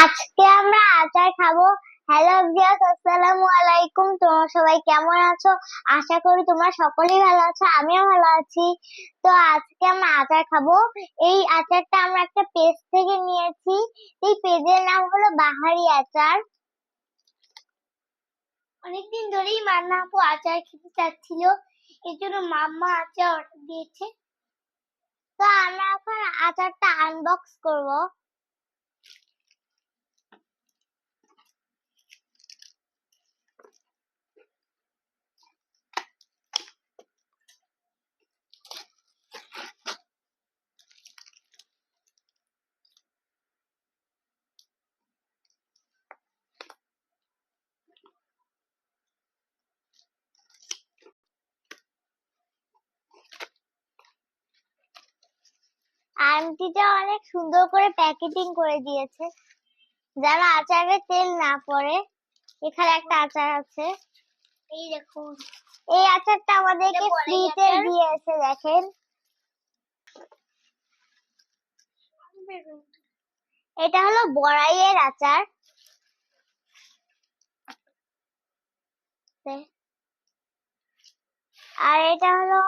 আজকে আমরা আচার খাব। হ্যালো ভিউয়ার্স আসসালামু আলাইকুম। তোমরা সবাই কেমন আছো? আশা করি তোমরা সকলেই ভালো আছো, আমিও ভালো আছি। তো আজকে আমরা আচার খাব। এই আচারটা আমরা একটা পেজ থেকে নিয়েছি। এই পেজের নাম হলো বাহারি আচার। অনেকদিন ধরেই মান্না আপু আচার খেতে চাচ্ছিল, এর জন্য মাম্মা আচার অর্ডার দিয়েছে। তো আমরা এখন আচারটা আনবক্স করব। আন্টিটা অনেক সুন্দর করে প্যাকেটিং করে দিয়েছে। যেন আচারে তেল না পড়ে এখানে একটা আচার আছে। এই দেখুন। এই আচারটা আমাদেরকে ফ্রিতে দিয়েছে দেখেন। এটা হলো বড়াইয়ের আচার। আর এটা হলো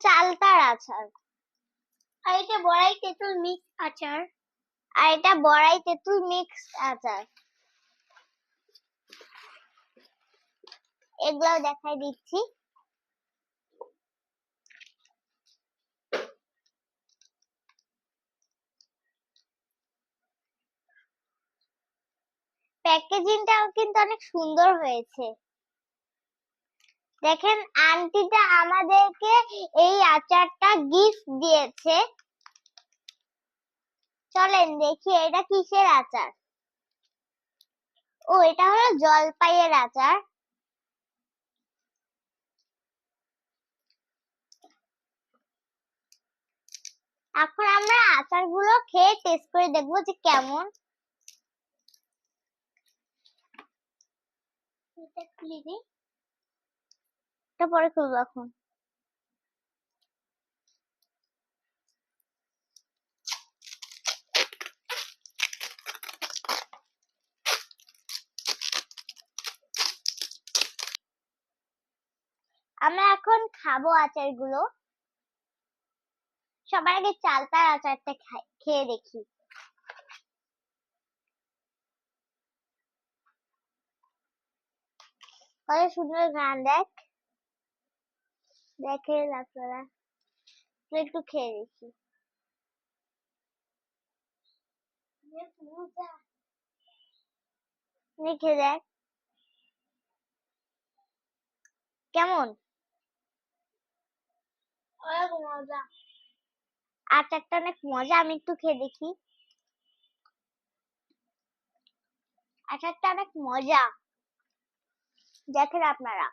চালতার আচার। আর এটা বড়াই তেঁতুল মিক্স আচার। আর এটা বড়াই তেঁতুল মিক্স আচার। এগুলো দেখাই দিচ্ছি। প্যাকেজিংটাও কিন্তু অনেক সুন্দর হয়েছে। দেখেন, আন্টিটা আমাদেরকে এই আচারটা গিফট দিয়েছে। চলেন দেখি, এটা কিসের আচার? ও, এটা হলো জলপাইয়ের আচার। এখন আমরা আচারগুলো খেয়ে টেস্ট করে দেখব যে কেমন। এটা পরে এখন আমরা এখন খাব আচারগুলো। সবার আগে চালতার আচারটা খেয়ে দেখি। কত সুন্দর গান, দেখ। দেখেন আপনারা একটু খেয়ে দেখি। দেখে দেখ। কেমন? অনেক মজা। আচারটা অনেক মজা আমি একটু খেয়ে দেখি। আচারটা অনেক মজা। দেখেন আপনারা।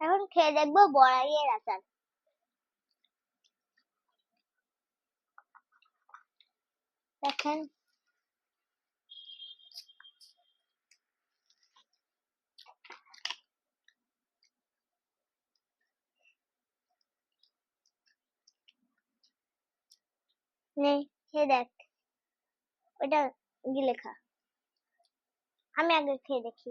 এখন খেয়ে দেখব বড়াইয়ের আচার। দেখেন নে খেয়ে দেখ ওটা গিলে খা আমি আগে খেয়ে দেখি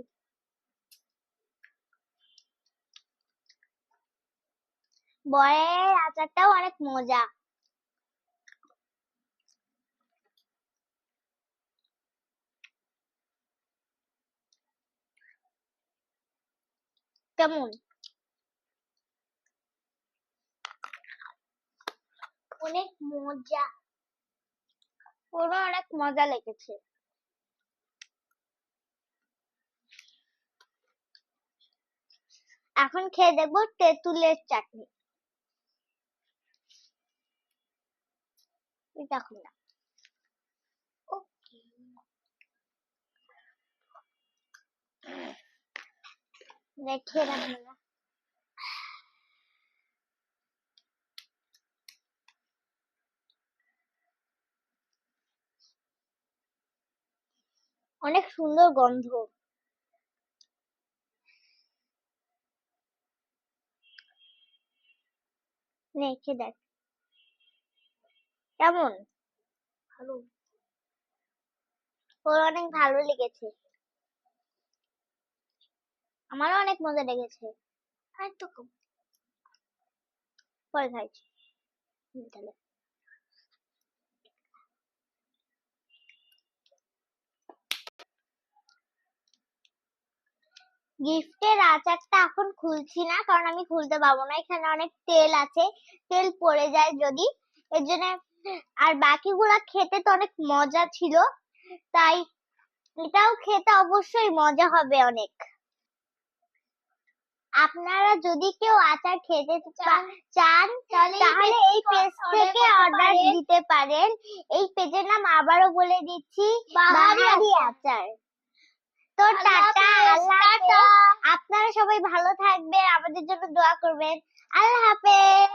বয়ের আচারটাও অনেক মজা কেমন? অনেক মজা। পুরো অনেক মজা লেগেছে। এখন খেয়ে দেখব তেঁতুলের চাটনি। দেখুন না। আপনারা অনেক সুন্দর গন্ধ খেয়ে দেখ? কেমন? ভালো। ওর অনেক ভালো লেগেছে। আমারও অনেক মজা লেগেছে। আর তো খাইছি তাহলে। গিফটের আচারটা এখন খুলছি না, কারণ আমি খুলতে পারব না। এখানে অনেক তেল আছে। তেল পড়ে যায় যদি। এর জন্য আর বাকিগুলা খেতে তো অনেক মজা ছিল। তাই এটাও খেতে অবশ্যই মজা হবে অনেক। আপনারা যদি কেউ আচার খেতে চান তাহলে এই পেজ থেকে অর্ডার দিতে পারেন। এই পেজের নাম আবারও বলে দিচ্ছি বাহারি আচার। তো টাটা আল্লাহ আপনারা সবাই ভালো থাকবেন আমাদের জন্য দোয়া করবেন। আল্লাহ হাফেজ।